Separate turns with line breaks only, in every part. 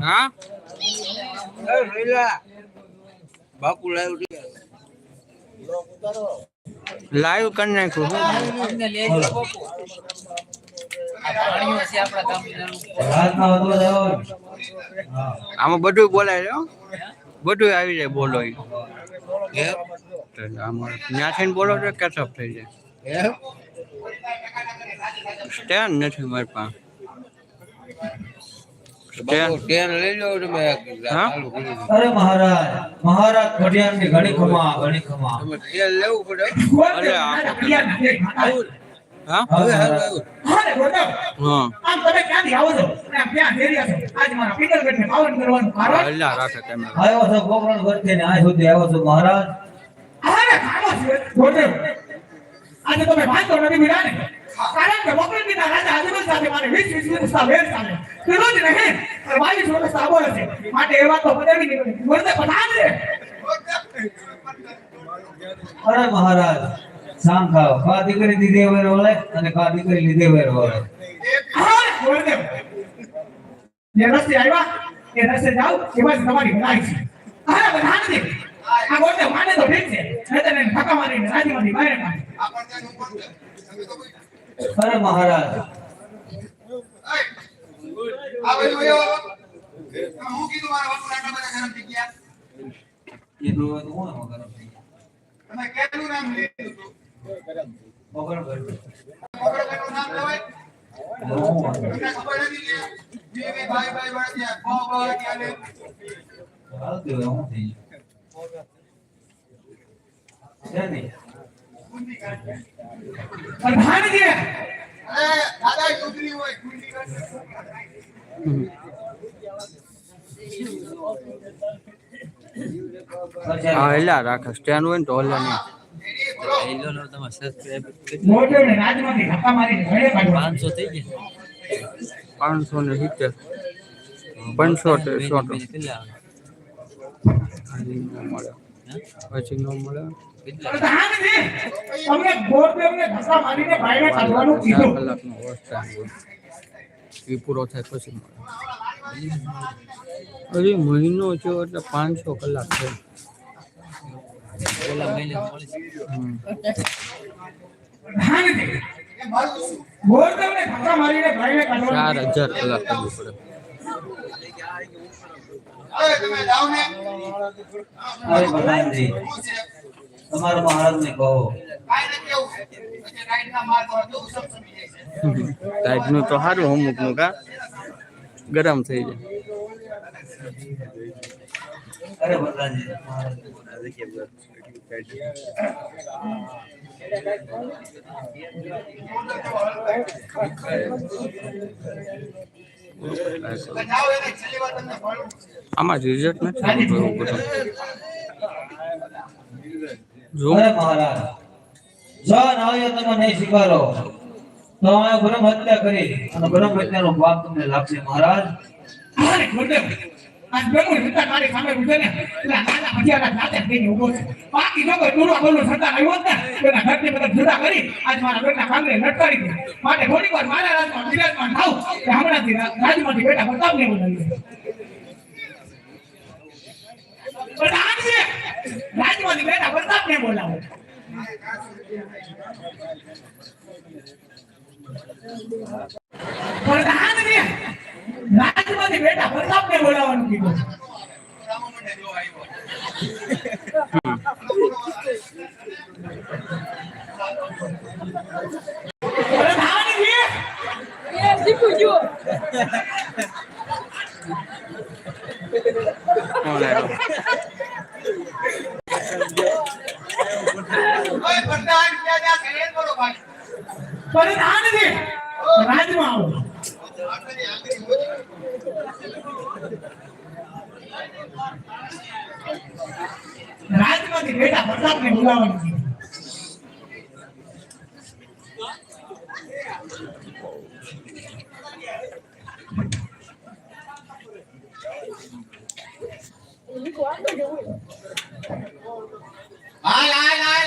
હા?
બાપુ લાવ્યું
લાઈવ કરી નાખ્યું. આમાં બધું બોલાય. બધું આવી જાય બોલો ઈ.
એમ?
તો ત્યાંથી બોલો તો કેચઅપ થઈ જાય. સ્ટેન્ડ નથી મારી પાસે.
અરે મહારાજ મહારાજ ઘડિયાળની ઘણી ખમા ઘણી ખમા.
લેવું પડે
હા.
હવે હવે. આવ્યું.
હા.
આમ તમે ક્યાંથી આવો છો? ક્યાં છો? આજ મારા પિંગલગઢને પાવન કરવાનું કારણ?
રાખે
આવ્યો છો કોકરણ વચ્ચે ને આ સુધી આવ્યો છો મહારાજ?
અરે ખામો છે? ગોટેવ આજે તમે વાંચો નથી મીરા ને કારણ કે વકીલના રાજા આજુબાજુ સાથે મારે વીસ વીસ વર્ષ વેર ચાલે. પેલો જ રહે. બાવીસ વર્ષ આબોળ છે માટે એવા તો પતાવી નહીં વર્તે પધાર છે
અરે મહારાજ ખાઓ. કા દીકરી દીધે વેર વળે અને કા દીકરી લીધે વેર વળે
આવ્યા, એ રસ્તે જાઓ એમાં તમારી ભલાઈ છે. આ ગોરદેવ માને તો ઠીક છે.
અરે મહારાજ હોય તો થઈ ભરી. હું હાલતી હોય હું થઈ છે નહીં
પ્રધાનજી
હા એલા રાખે સ્ટેન્ડ હોય ને તો હલે
કાઢવા
પાંચસો થઈ ગયા.
પાંચસો ને? સિત્તેર. પંચોતેર સોટો
કેટલા
હજી ન પાંચસો પછી ન મળે.
પ્રધાનજી તમને ગોરદેવને ધક્કા પછી ન મળે
ચાર કલાકનો હોય. એ પૂરો થાય પછી મળે. હજી મહિનો છે એટલે પાંચસો કલાક છે. ચાર હજાર કલાક કરવું પડે.
તમારા મહારાજ ને મહારાજને કહો
ટાઈટનું તો સારું અમુકનું કા? ગરમ થઈ જાય. આમાં રિઝલ્ટ નથી. આવતું જો
નાળિયો તમે નહીં સ્વીકારો. તો અમે બ્રહ્મ હત્યા કરી. અને બ્રહ્મ
આજ વિસ્તાર મારી સામે ઉભે ને એટલે નાના ભજીયાના જાતે થઈને ઊભો છે. બાકી દૂરવા બોલનું સરકાર આવ્યો ને બધા જુદા કરી, આજ મારા બેટા કાંગરે લટકારી દે. માટે થોડીક વાર મારા રાજમાં વિરાજમાન થાવ રાજમાંથી બેટા પ્રતાપને બોલાવી દે. પ્રધાનજી રાજમાંથી બેટા પ્રતાપને બોલાવો પ્રધાનજી રાજમાંથી બેટા પ્રતાપને બોલાવવાનું કીધું. પ્રધાનજી
કોણ આવ્યો?
પ્રધાનજી રાજમાં આવો રાજમાંથી બેટા પ્રતાપને બોલાવવાનું કીધું
હાલ હાલ હાલ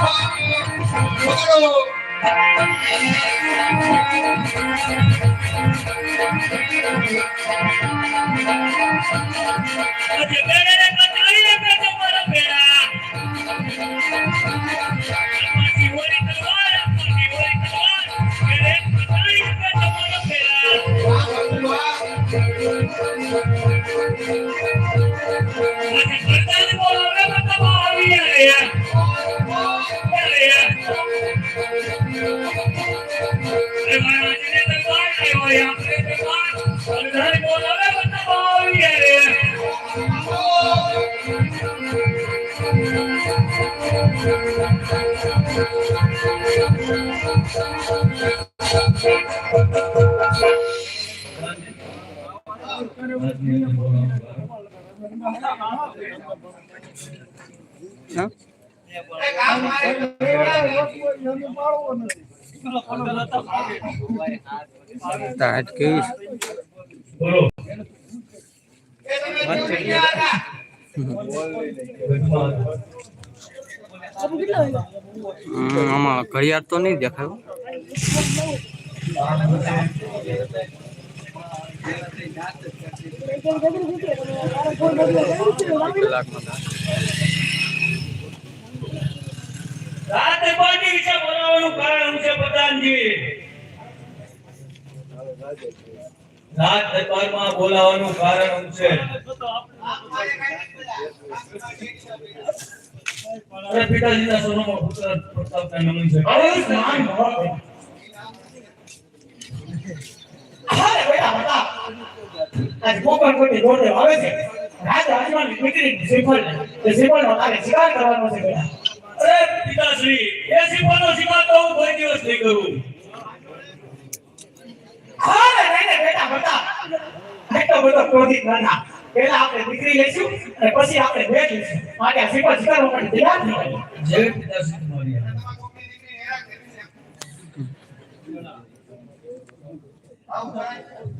હાલ
હા તાટ કેવી આમાં ઘડિયાળ તો નહીં દેખાયું.
રાત બોલાવવાનું કારણ છે
આજ ગોપાલ કોટી દોડે આવે છે રાજ રાજમાની દીકરી શ્રીફળ એ શ્રીફળનો તારે શિકાર કરવાનો છે બેટા
અરે પિતાશ્રી એ સિંહનો શિકાર તો હું કોઈ દિવસ નહીં કરું.
નહીં ને બેટા બતા એટલો બધો ક્રોધિત ના. પહેલા આપણે દીકરી લઈશું અને પછી આપણે ભેટ લઈશું. માટે આ શ્રીફળ શિકારવા માટે તૈયાર થઈ
જય પિતાશ્રી તમારી આજ્ઞા.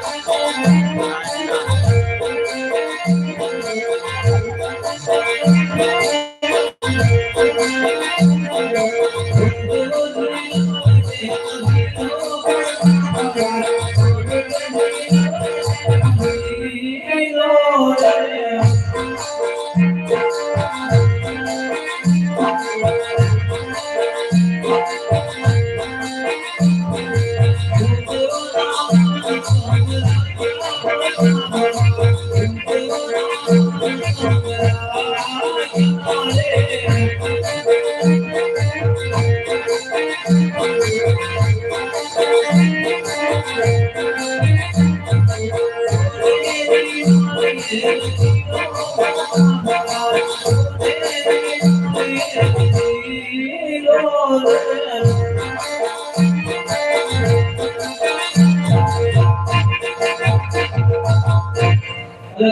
અરે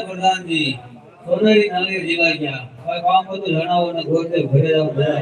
પ્રધાનજી સોનેરી નાળી જીવા ગયા હવે કામ બધું જણાવો ને ગોતે ઘરે જાવ બધા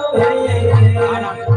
અરે